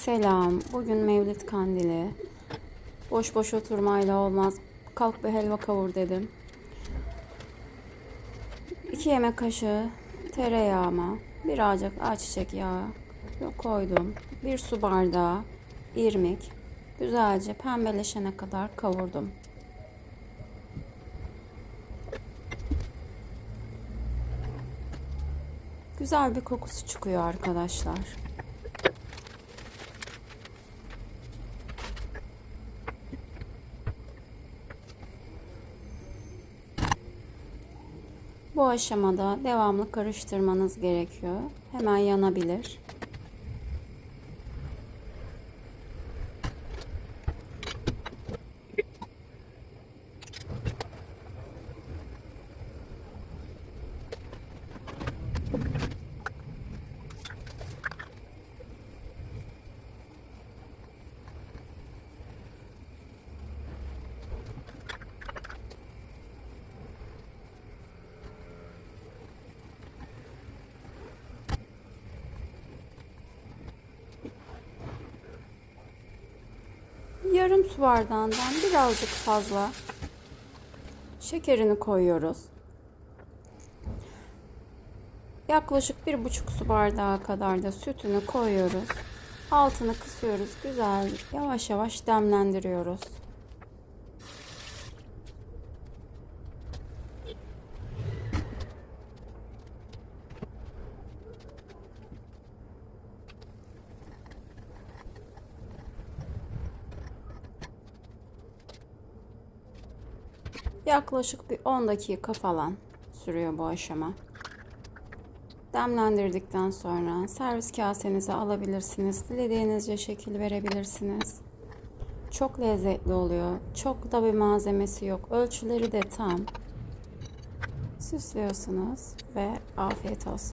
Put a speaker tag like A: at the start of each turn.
A: Selam. Bugün Mevlid Kandili. Boş boş oturmayla olmaz. Kalk bir helva kavur dedim. 2 yemek kaşığı tereyağıma, birazcık ayçiçek yağı koydum. Bir su bardağı irmik. Güzelce pembeleşene kadar kavurdum. Güzel bir kokusu çıkıyor arkadaşlar. Bu aşamada devamlı karıştırmanız gerekiyor. Hemen yanabilir. Yarım su bardağından birazcık fazla şekerini koyuyoruz. Yaklaşık bir buçuk su bardağı kadar da sütünü koyuyoruz. Altını kısıyoruz. Güzel yavaş yavaş demlendiriyoruz. Yaklaşık bir 10 dakika falan sürüyor bu aşama. Demlendirdikten sonra servis kasenize alabilirsiniz. Dilediğinizce şekil verebilirsiniz. Çok lezzetli oluyor. Çok da bir malzemesi yok. Ölçüleri de tam. Süslüyorsunuz ve afiyet olsun.